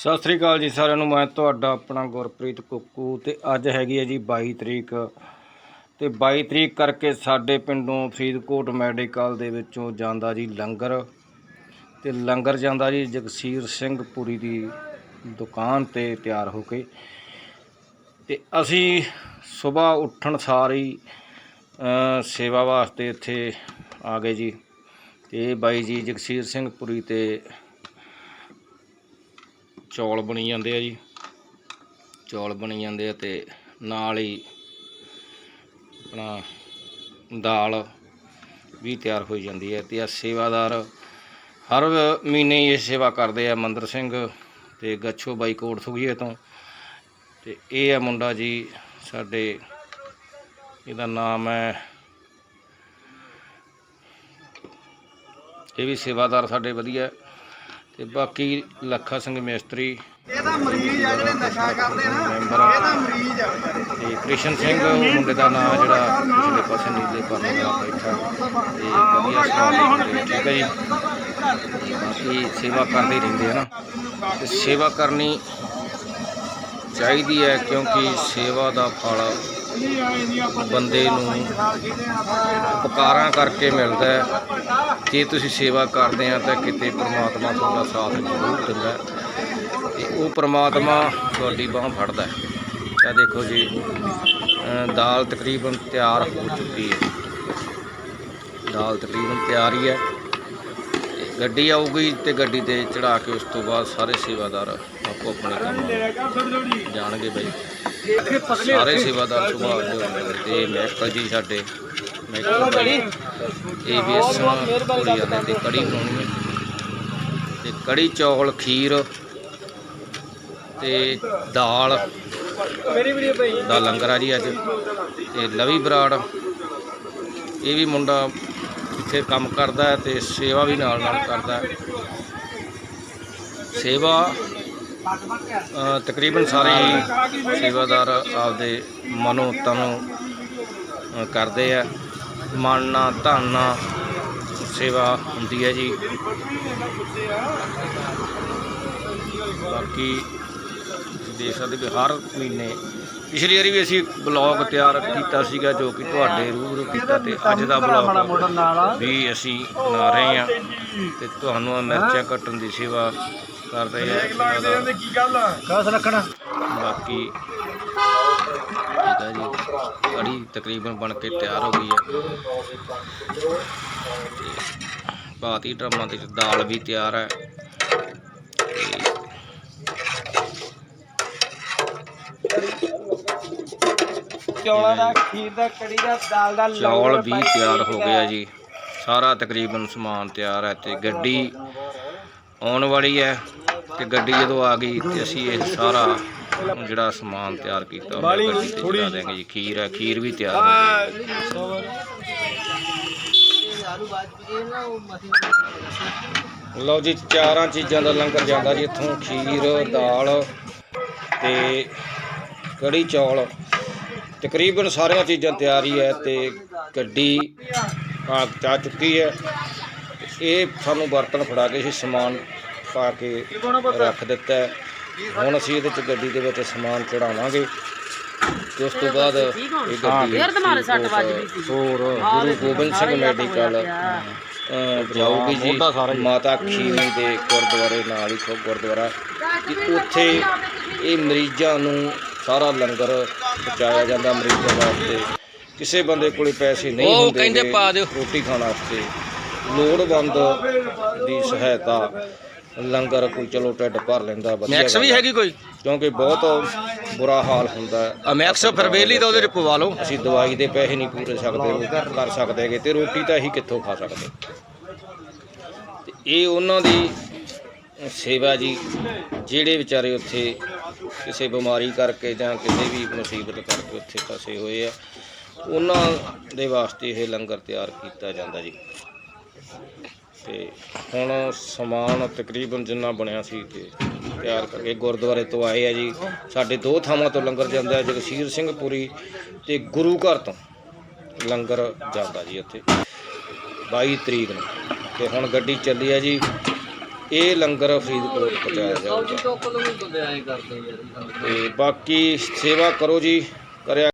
ਸਤਿ ਸ੍ਰੀ ਅਕਾਲ ਜੀ ਸਾਰਿਆਂ ਨੂੰ, ਮੈਂ ਤੁਹਾਡਾ ਆਪਣਾ ਗੁਰਪ੍ਰੀਤ ਕੁੱਕੂ ਤੇ ਅੱਜ ਹੈਗੀ ਹੈ ਜੀ 22 ਤਰੀਕ। ਤੇ 22 ਤਰੀਕ ਕਰਕੇ ਸਾਡੇ ਪਿੰਡੋਂ ਫਰੀਦਕੋਟ ਮੈਡੀਕਲ ਦੇ ਵਿੱਚੋਂ ਜਾਂਦਾ ਜੀ ਲੰਗਰ। ਤੇ ਲੰਗਰ ਜਾਂਦਾ ਜੀ ਜਗਸੀਰ ਸਿੰਘ ਪੁਰੀ ਦੀ ਦੁਕਾਨ ਤੇ ਤਿਆਰ ਹੋ ਕੇ। ਤੇ ਅਸੀਂ ਸਵੇਰ ਉੱਠਣ ਸਾਰ ਹੀ ਸੇਵਾ ਵਾਸਤੇ ਇੱਥੇ ਆ ਗਏ ਜੀ। ਤੇ ਬਾਈ ਜੀ ਜਗਸੀਰ ਸਿੰਘ ਪੁਰੀ ਤੇ ਚੌਲ ਬਣੀ ਜਾਂਦੇ ਆ ਜੀ। ਚੌਲ ਬਣੀ ਜਾਂਦੇ ਆ ਤੇ ਨਾਲ ਹੀ ਆਪਣਾ ਦਾਲ ਵੀ ਤਿਆਰ ਹੋਈ ਜਾਂਦੀ ਹੈ ਤੇ ਆ ਸੇਵਾਦਾਰ ਹਰ ਮਹੀਨੇ ਹੀ ਇਹ ਸੇਵਾ ਕਰਦੇ ਆ ਮੰਦਰ ਸਿੰਘ ਤੇ ਗੱਛੋ ਬਾਈ ਕੋਟ ਸੁਖੀਏ ਤੋਂ। ਤੇ ਇਹ ਆ ਮੁੰਡਾ ਜੀ ਸਾਡੇ, ਇਹਦਾ ਨਾਮ ਹੈ ਇਹ ਵੀ ਸੇਵਾਦਾਰ ਸਾਡੇ ਵਧੀਆ। ਤੇ ਬਾਕੀ ਲੱਖਾ ਸਿੰਘ ਮੇਸਤਰੀ ਇਹ ਤਾਂ ਮਰੀਜ਼ ਆ ਜਿਹੜੇ ਨਸ਼ਾ ਕਰਦੇ ਨਾ ਮੈਂਬਰ ਆ। ਇਹ ਤਾਂ ਮਰੀਜ਼ ਆ। ਤੇ ਕ੍ਰਿਸ਼ਨ ਸਿੰਘ ਮੁੰਡੇ ਦਾ ਨਾਮ ਜਿਹੜਾ ਪਿਛਲੇ ਪਾਸੇ ਨੀਲੇ ਪਰਨੇ ਦਾ ਬੈਠਾ। ਤੇ ਵਧੀਆ ਸਵਾਲ ਠੀਕ ਹੈ ਜੀ। ਬਾਕੀ ਸੇਵਾ ਕਰਦੇ ਰਹਿੰਦੇ ਆ ਨਾ। ਤੇ ਸੇਵਾ ਕਰਨੀ ਚਾਹੀਦੀ ਹੈ ਕਿਉਂਕਿ ਸੇਵਾ ਦਾ ਫਲ ਬੰਦੇ ਨੂੰ ਉਪਕਾਰਾਂ ਕਰਕੇ ਮਿਲਦਾ ਹੈ। ਜੇ ਤੁਸੀਂ ਸੇਵਾ ਕਰਦੇ ਆ ਤਾਂ ਕਿਤੇ ਪ੍ਰਮਾਤਮਾ ਤੁਹਾਡਾ ਸਾਥ ਜ਼ਰੂਰ ਦਿੰਦਾ ਤੇ ਉਹ ਪ੍ਰਮਾਤਮਾ ਤੁਹਾਡੀ ਬਾਹ ਫੜਦਾ ਹੈ। ਤਾਂ ਦੇਖੋ ਜੀ ਦਾਲ ਤਕਰੀਬਨ ਤਿਆਰ ਹੋ ਚੁੱਕੀ ਹੈ। ਦਾਲ ਤਕਰੀਬਨ ਤਿਆਰ ਹੀ ਹੈ। ਗੱਡੀ ਆਊਗੀ ਤੇ ਗੱਡੀ ਤੇ ਚੜਾ ਕੇ ਉਸ ਤੋਂ ਬਾਅਦ ਸਾਰੇ ਸੇਵਾਦਾਰ ਆਪੋ ਆਪਣੇ ਕੰਮ ਜਾਣਗੇ ਬਈ। ਸਾਰੇ ਸੇਵਾਦਾਰ ਸੁਭਾਅ ਦੇ ਤੇ ਮੈਕਲ ਜੀ ਸਾਡੇ ਮੈਕਲ ਬਾਈ ਇਹ ਵੀ ਕੁੜੀਆਂ ਨੇ ਤੇ ਕੜੀ ਬਣਾਉਣੀ ਹੈ ਤੇ ਕੜੀ ਚੌਲ ਖੀਰ ਤੇ ਦਾਲ ਦਾ ਲੰਗਰ ਆ ਜੀ ਅੱਜ ਤੇ ਲਵੀ ਬਰਾੜ, ਇਹ ਵੀ ਮੁੰਡਾ ਇੱਥੇ ਕੰਮ ਕਰਦਾ ਹੈ ਤੇ ਸੇਵਾ ਵੀ ਨਾਲ ਨਾਲ ਕਰਦਾ ਸੇਵਾ ਤਕਰੀਬਨ ਸਾਰੇ ਹੀ ਸੇਵਾਦਾਰ ਆਪਦੇ ਮਨੋਂ ਤਨੋਂ ਕਰਦੇ ਆ ਮਨ ਨਾਲ ਧਨ ਸੇਵਾ ਹੁੰਦੀ ਹੈ ਜੀ। ਬਾਕੀ ਤੁਸੀਂ ਦੇਖ ਸਕਦੇ ਵੀ ਹਰ ਮਹੀਨੇ ਪਿਛਲੀ ਵਾਰੀ ਵੀ ਅਸੀਂ ਬਲੌਗ ਤਿਆਰ ਕੀਤਾ ਸੀਗਾ ਜੋ ਕਿ ਤੁਹਾਡੇ ਰੂਬਰੂ ਕੀਤਾ ਤੇ ਅੱਜ ਦਾ ਬਲੌਗ ਵੀ ਅਸੀਂ ਬਣਾ ਰਹੇ ਹਾਂ ਤੇ ਤੁਹਾਨੂੰ ਮਿਰਚਾਂ ਕੱਟਣ ਦੀ ਸੇਵਾ ਕਰ ਰਹੇ ਹਾਂ। ਸੇਵਾਦਾਰ। ਕੀ ਗੱਲ ਆ। ਕਸ ਰੱਖਣਾ? ਬਾਕੀ ਠੀਕ ਹੈ ਜੀ। ਕੜੀ ਤਕਰੀਬਨ ਬਣ ਕੇ ਤਿਆਰ ਹੋ ਗਈ ਹੈ। ਤੇ ਬਾਤੀ ਡਰਮਾਂ ਵਿੱਚ ਦਾਲ ਵੀ ਤਿਆਰ ਹੈ। ਤੇ ਚੌਲਾਂ ਦਾ ਖੀਰ ਦਾ ਕੜੀ ਦਾ ਦਾਲ ਦਾ ਚੌਲ ਵੀ ਤਿਆਰ ਹੋ ਗਿਆ ਜੀ। ਸਾਰਾ ਤਕਰੀਬਨ ਸਮਾਨ ਤਿਆਰ ਹੈ ਤੇ ਗੱਡੀ ਆਉਣ ਵਾਲੀ ਹੈ। ਤੇ ਗੱਡੀ ਜਦੋਂ ਆ ਗਈ ਤੇ ਅਸੀਂ ਇਹ ਸਾਰਾ ਜਿਹੜਾ ਸਮਾਨ ਤਿਆਰ ਕੀਤਾ ਉਹ ਤੇ ਚੜਾ ਦੇਂਗੇ ਜੀ ਖੀਰ ਹੈ ਖੀਰ ਵੀ ਤਿਆਰ ਹੋ ਗਈ। ਲਓ ਜੀ ਚਾਰਾਂ ਚੀਜ਼ਾਂ ਦਾ ਲੰਗਰ ਜਾਂਦਾ ਜੀ ਇੱਥੋਂ ਖੀਰ ਦਾਲ ਤੇ ਕੜੀ ਚੌਲ। ਤਕਰੀਬਨ ਸਾਰੀਆਂ ਚੀਜ਼ਾਂ ਤਿਆਰ ਹੀ ਤੇ ਗੱਡੀ ਆ ਚਾ ਚੁੱਕੀ ਹੈ। ਇਹ ਸਾਨੂੰ ਬਰਤਨ ਫੜਾ ਕੇ ਸੀ ਸਮਾਨ ਪਾ ਕੇ ਰੱਖ ਦਿੱਤਾ ਹੈ। ਹੁਣ ਅਸੀਂ ਇਹਦੇ ਚ ਗੱਡੀ ਦੇ ਵਿੱਚ ਸਮਾਨ ਚੜਾਵਾਂਗੇ ਤੇ ਉਸ ਤੋਂ ਬਾਅਦ ਇਹ ਗੱਡੀ ਫੇਰ ਤੁਹਾਡੇ ਸੱਟ ਵੱਜ ਗਈ ਸੀ। ਹੋਰ ਗੁਰੂ ਗੋਬਿੰਦ ਸਿੰਘ ਮੈਡੀਕਲ ਜਾਊਗੀ ਜੀ ਮਾਤਾ ਖੀਵੀ ਦੇ ਗੁਰਦੁਆਰੇ ਨਾਲ ਹੀ ਖੋ ਗੁਰਦੁਆਰਾ ਕਿ ਉੱਥੇ ਇਹ ਮਰੀਜ਼ਾਂ ਨੂੰ ਸਾਰਾ ਲੰਗਰ ਪਹੁੰਚਾਇਆ ਜਾਂਦਾ ਮਰੀਜ਼ਾਂ ਵਾਸਤੇ। ਕਿਸੇ ਬੰਦੇ ਕੋਲੇ ਪੈਸੇ ਨਹੀਂ ਉਹ ਹੁੰਦੇ ਕਹਿੰਦੇ ਗੇ ਪਾ ਦਿਓ। ਰੋਟੀ ਖਾਣ ਵਾਸਤੇ। ਲੋੜਵੰਦ ਦੀ ਸਹਾਇਤਾ। ਲੰਗਰ ਕੋਈ ਚਲੋ ਢਿੱਡ ਭਰ ਲੈਂਦਾ ਵਧੀਆ ਮੈਕਸ ਵੀ ਗੱਲ। ਹੈਗੀ ਕੋਈ? ਕਿਉਂਕਿ ਬਹੁਤ ਬੁਰਾ ਹਾਲ ਹੁੰਦਾ ਹੈ। ਆ ਮੈਕਸ ਫਿਰ ਵੇਲੀ ਤਾਂ ਉਹਦੇ ਚ ਪਵਾ ਲਓ। ਅਸੀਂ ਦਵਾਈ ਦੇ ਪੈਸੇ ਨਹੀਂ ਪੂਰੇ ਸਕਦੇ ਉਹ ਕਰ ਸਕਦੇ ਹੈਗੇ ਤੇ ਰੋਟੀ ਤਾਂ ਅਸੀਂ ਕਿੱਥੋਂ ਖਾ ਸਕਦੇ? ਤੇ ਇਹ ਉਹਨਾਂ ਦੀ ਸੇਵਾ ਜੀ ਜਿਹੜੇ ਵਿਚਾਰੇ ਉੱਥੇ ਕਿਸੇ ਬਿਮਾਰੀ ਕਰਕੇ ਜਾਂ ਕਿਸੇ ਵੀ ਮੁਸੀਬਤ ਕਰਕੇ ਉੱਥੇ ਫਸੇ ਹੋਏ ਆ ਉਹਨਾਂ ਦੇ ਵਾਸਤੇ ਇਹ ਲੰਗਰ ਤਿਆਰ ਕੀਤਾ ਜਾਂਦਾ ਜੀ। ਤੇ ਹੁਣ ਸਮਾਨ ਤਕਰੀਬਨ ਜਿੰਨਾ ਬਣਿਆ ਸੀ ਤੇ ਤਿਆਰ ਕਰਕੇ ਗੁਰਦੁਆਰੇ ਤੋਂ ਆਏ ਆ ਜੀ। ਸਾਡੇ ਦੋ ਥਾਵਾਂ ਤੋਂ ਲੰਗਰ ਜਾਂਦਾ ਹੈ, ਜਗਸੀਰ ਸਿੰਘ ਪੁਰੀ ਤੇ ਗੁਰੂ ਘਰ ਤੋਂ ਲੰਗਰ ਜਾਂਦਾ ਜੀ ਉੱਥੇ 22 ਤਰੀਕ ਨੂੰ। ਤੇ ਹੁਣ ਗੱਡੀ ਚੱਲੀ ਆ ਜੀ। ਇਹ ਲੰਗਰ ਫਰੀਦਕੋਟ ਪਹੁੰਚਾਇਆ ਜਾਊਗਾ। ਤੋਂ ਤੇ ਬਾਕੀ ਸੇਵਾ ਕਰੋ ਜੀ, ਕਰਿਆ